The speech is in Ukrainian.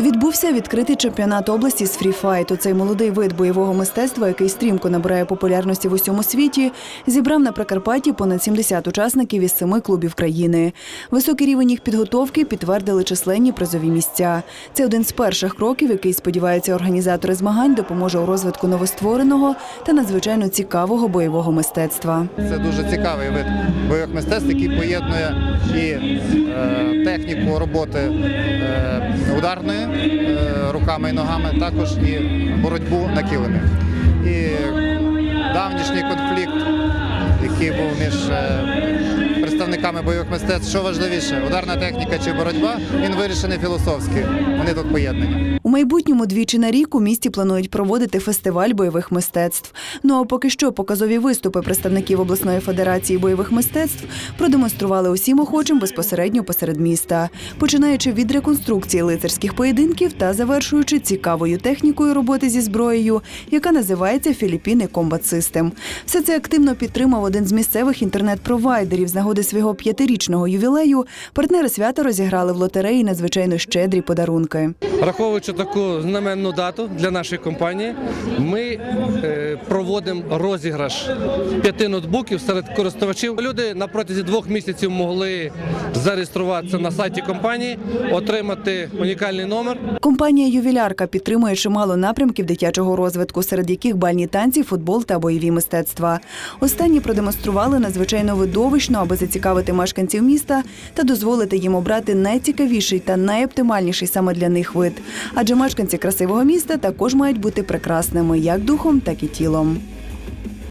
Відбувся відкритий чемпіонат області з фріфайту. Цей молодий вид бойового мистецтва, який стрімко набирає популярності в усьому світі, зібрав на Прикарпатті понад 70 учасників із семи клубів країни. Високий рівень їх підготовки підтвердили численні призові місця. Це один з перших кроків, який сподіваються організатори змагань, допоможе у розвитку новоствореного та надзвичайно цікавого бойового мистецтва. Це дуже цікавий вид бойових мистецтв, який поєднує і е, техніку роботи е, ударної руками і ногами, також і боротьбу на килимі. І давнішній конфлікт, який був між е, представниками бойових мистецтв, що важливіше, ударна техніка чи боротьба, він вирішений філософськи. Вони тут поєднані. У майбутньому двічі на рік у місті планують проводити фестиваль бойових мистецтв. Ну а поки що показові виступи представників обласної федерації бойових мистецтв продемонстрували усім охочим безпосередньо посеред міста, починаючи від реконструкції лицарських поєдинків та завершуючи цікавою технікою роботи зі зброєю, яка називається Філіппіни Combat System. Все це активно підтримав один з місцевих інтернет-провайдерів. З нагоди свого п'ятирічного ювілею партнери свята розіграли в лотереї надзвичайно щедрі подарунки. Враховуючи таку знаменну дату для нашої компанії, ми е, проводимо розіграш п'яти ноутбуків серед користувачів. Люди на протязі двох місяців могли зареєструватися на сайті компанії, отримати унікальний номер. Компанія Ювілярка підтримує чимало напрямків дитячого розвитку, серед яких бальні танці, футбол та бойові мистецтва. Останні продемонстрували надзвичайно видовищно, аби зацікавити мешканців міста та дозволити їм обрати найцікавіший та найоптимальніший саме для них вид. Адже мешканці красивого міста також мають бути прекрасними як духом, так і тілом.